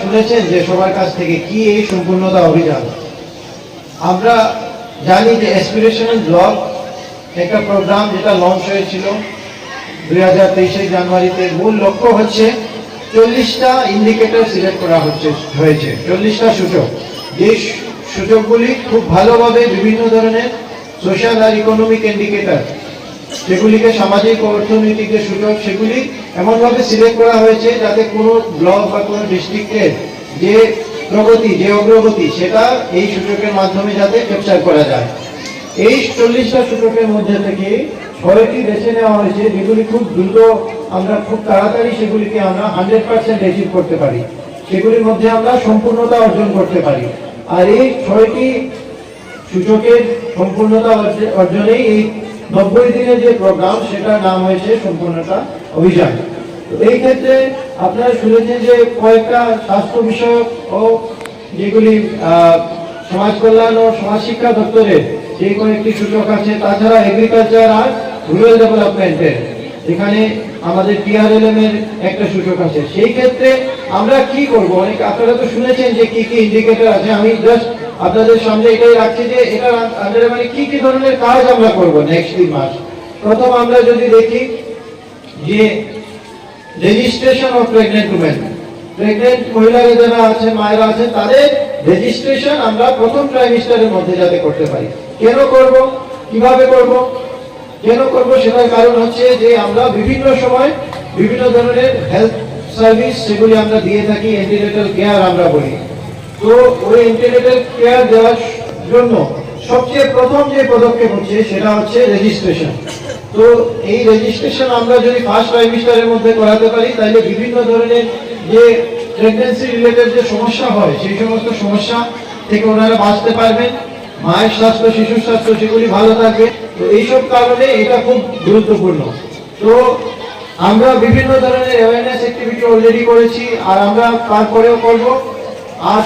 শুনেছেন যে সবার কাছ থেকে কি এই সম্পূর্ণতা অভিযান? আমরা জানি যে অ্যাসপিরেশনাল ব্লক একটা প্রোগ্রাম যেটা লঞ্চ হয়েছিল দুই হাজার তেইশে জানুয়ারিতে। মূল লক্ষ্য হচ্ছে চল্লিশটা ইন্ডিকেটর সিলেক্ট করা হচ্ছে, হয়েছে। চল্লিশটা সূচক। যে সূচকগুলি খুব ভালোভাবে বিভিন্ন ধরনের সোশ্যাল আর ইকোনমিক ইন্ডিকেটর সেগুলিকে সামাজিক ও অর্থনৈতিক যে সূচক সেগুলি এমনভাবে সিলেক্ট করা হয়েছে যাতে কোনো ব্লক বা কোনো ডিস্ট্রিক্টের যে প্রগতি, যে অগ্রগতি, সেটা এই সূচকের মাধ্যমে যাতে ক্যাপচার করা যায়। এই চল্লিশটা সূচকের মধ্যে থেকে ছয়টি বেছে নেওয়া হয়েছে, যেগুলি খুব দ্রুত আমরা খুব তাড়াতাড়ি সেগুলিকে আমরা হান্ড্রেড পার্সেন্ট অ্যাচিভ করতে পারি। সেগুলির মধ্যে আমরা সম্পূর্ণতা অর্জন করতে পারি। আর এই ছয়টি সূচকের সম্পূর্ণতা অর্জ- অর্জনেই এই নব্বই দিনের যে প্রোগ্রাম সেটার নাম হয়েছে সম্পূর্ণতা অভিযান। এই ক্ষেত্রে আপনারা শুনেছেন যে কয়েকটা স্বাস্থ্য বিষয়ক ও যেগুলি সমাজ কল্যাণ ও সমাজ শিক্ষা দপ্তরের যে কয়েকটি সূচক আছে, তাছাড়া এগ্রিকালচার আর রুরাল ডেভেলপমেন্টের এখানে আমাদের টিআরএলএম এর একটা সূচক আছে। সেই ক্ষেত্রে আমরা কি করব? অনেক আপনারা তো শুনেছেন যে কি কি ইন্ডিকেটর আছে। আমি জাস্ট আপনাদের সামনে এটাই রাখছি যে এটা আন্ডারে মানে কি কি ধরনের কাজ আমরা করব নেক্সট তিন মাস? প্রথম আমরা যদি দেখি যে registration of pregnant women pregnant মহিলারা যারা আছে, মায়েরা আছে, তাদের রেজিস্ট্রেশন আমরা প্রথম ট্রাইমিস্টারের মধ্যে যাতে করতে পারি। কেন করব? কীভাবে করব? কেন করব? সেটার কারণ হচ্ছে যে আমরা বিভিন্ন সময় বিভিন্ন ধরনের হেলথ সার্ভিস সেগুলি আমরা দিয়ে থাকি এন্টিনেটাল কেয়ার আমরা বলি। তো ওই এন্টিনেটাল কেয়ার দেওয়ার জন্য সবচেয়ে প্রথম যে পদক্ষেপ হচ্ছে সেটা হচ্ছে রেজিস্ট্রেশন তো এই রেজিস্ট্রেশন আমরা যদি ফার্স্ট ট্রাইমিস্টারের মধ্যে করাতে পারি, তাহলে বিভিন্ন ধরনের যে প্রেগনেন্সি রিলেটেড যে সমস্যা হয়, সেই সমস্ত সমস্যা থেকে ওনারা বাঁচতে পারবেন। মায়ের স্বাস্থ্য, শিশুর স্বাস্থ্য সেগুলি ভালো থাকবে। তো এইসব কারণে এটা খুব গুরুত্বপূর্ণ। তো আমরা বিভিন্ন ধরনের অ্যাওয়ারনেস অ্যাক্টিভিটি অলরেডি করেছি, আর আমরা তারপরেও করব। আর